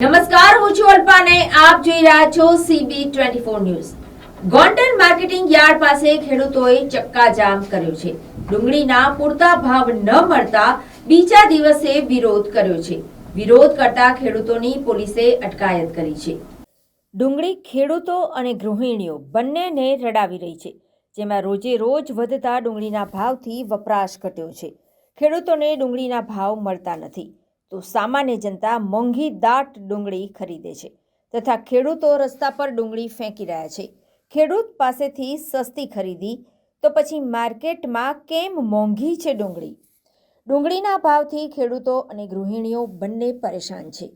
નમસ્કાર, હું છું અલ્પાને. આપ જોઈ રહ્યા છો CB twenty four news. Gondal marketing yard પાસે ખેડૂતોએ ચક્કાજામ કર્યો છે. ડુંગળીના પૂરતા ભાવ ન મળતા બીજા દિવસે વિરોધ કર્યો છે. વિરોધ કરતા ખેડૂતોની પોલીસે અટકાયત કરી છે. ડુંગળી ખેડૂતો અને ગૃહિણીઓ બંનેને રડાવી રહી છે, જેમાં રોજે રોજ વધતા ડુંગળીના ભાવથી વપરાશ ઘટ્યો છે. ખેડૂતોને ડુંગળીના ભાવ મળતા નથી. તો સામાન્ય જનતા મોંઘી દાટ ડુંગળી ખરીદે છે તથા ખેડૂતો રસ્તા પર ડુંગળી ફેંકી રહ્યા છે. ખેડૂત પાસેથી સસ્તી ખરીદી, તો પછી માર્કેટમાં કેમ મોંઘી છે ડુંગળી? ડુંગળીના ભાવથી ખેડૂતો અને ગૃહિણીઓ બંને પરેશાન છે.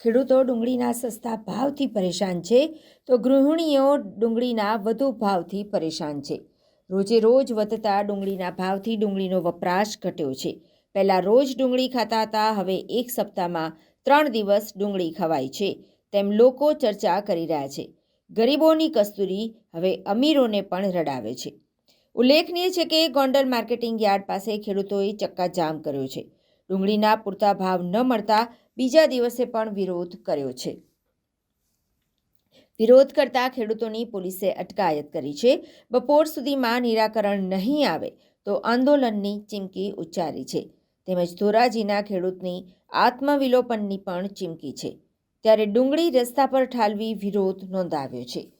ખેડૂતો ડુંગળીના સસ્તા ભાવથી પરેશાન છે, તો ગૃહિણીઓ ડુંગળીના વધુ ભાવથી પરેશાન છે. રોજે રોજ વધતા ડુંગળીના ભાવથી ડુંગળીનો વપરાશ ઘટ્યો છે. પહેલાં રોજ ડુંગળી ખાતા હતા, હવે એક સપ્તાહમાં ત્રણ દિવસ ડુંગળી ખવાય છે, તેમ લોકો ચર્ચા કરી રહ્યા છે. ગરીબોની કસ્તુરી હવે અમીરોને પણ રડાવે છે. ઉલ્લેખનીય છે કે ગોંડલ માર્કેટિંગ યાર્ડ પાસે ખેડૂતોએ ચક્કાજામ કર્યો છે. ડુંગળીના પૂરતા ભાવ ન મળતા બીજા દિવસે પણ વિરોધ કર્યો છે. વિરોધ કરતા ખેડૂતોની પોલીસે અટકાયત કરી છે. બપોર સુધીમાં નિરાકરણ નહીં આવે તો આંદોલનની ચીમકી ઉચ્ચારી છે. તેમજ ધોરાજીના ખેડૂતની આત્મવિલોપનની પણ ચીમકી છે. ત્યારે ડુંગળી રસ્તા પર ઠાલવી વિરોધ નોંધાવ્યો છે.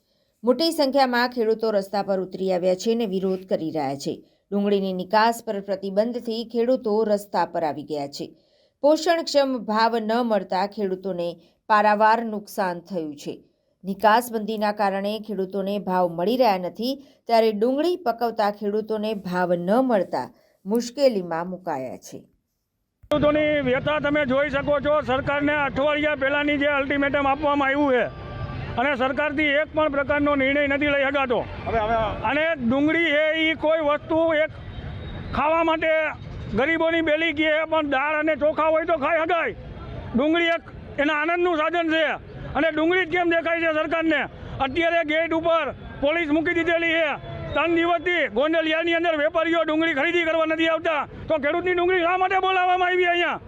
મોટી સંખ્યામાં ખેડૂતો રસ્તા પર ઉતરી આવ્યા છે અને વિરોધ કરી રહ્યા છે. ડુંગળીની નિકાસ પર પ્રતિબંધથી ખેડૂતો રસ્તા પર આવી ગયા છે. પોષણક્ષમ ભાવ ન મળતા ખેડૂતોને પારાવાર નુકસાન થયું છે. નિકાસબંધીના કારણે ખેડૂતોને ભાવ મળી રહ્યા નથી, ત્યારે ડુંગળી પકવતા ખેડૂતોને ભાવ ન મળતા મુશ્કેલીમાં મુકાયા છે. ખેડૂતોની વ્યથા તમે જોઈ શકો છો. સરકારને અઠવાડિયા પહેલાંની જે અલ્ટિમેટમ આપવામાં આવ્યું છે અને સરકારથી એક પણ પ્રકારનો નિર્ણય નથી લઈ શકાતો. અને ડુંગળી છે એ કોઈ વસ્તુ એક ખાવા માટે ગરીબોની બેલી કે પણ દાળ અને ચોખા હોય તો ખાઈ શકાય. ડુંગળી એક એના આનંદનું સાધન છે. અને ડુંગળી જ કેમ દેખાય છે સરકારને? અત્યારે ગેટ ઉપર પોલીસ મૂકી દીધેલી છે. ત્રણ દિવસથી ગોંડલિયાની અંદર વેપારીઓ ડુંગળી ખરીદી કરવા નથી આવતા. તો ખેડૂતની ડુંગળી શા માટે બોલાવવામાં આવી અહીંયા?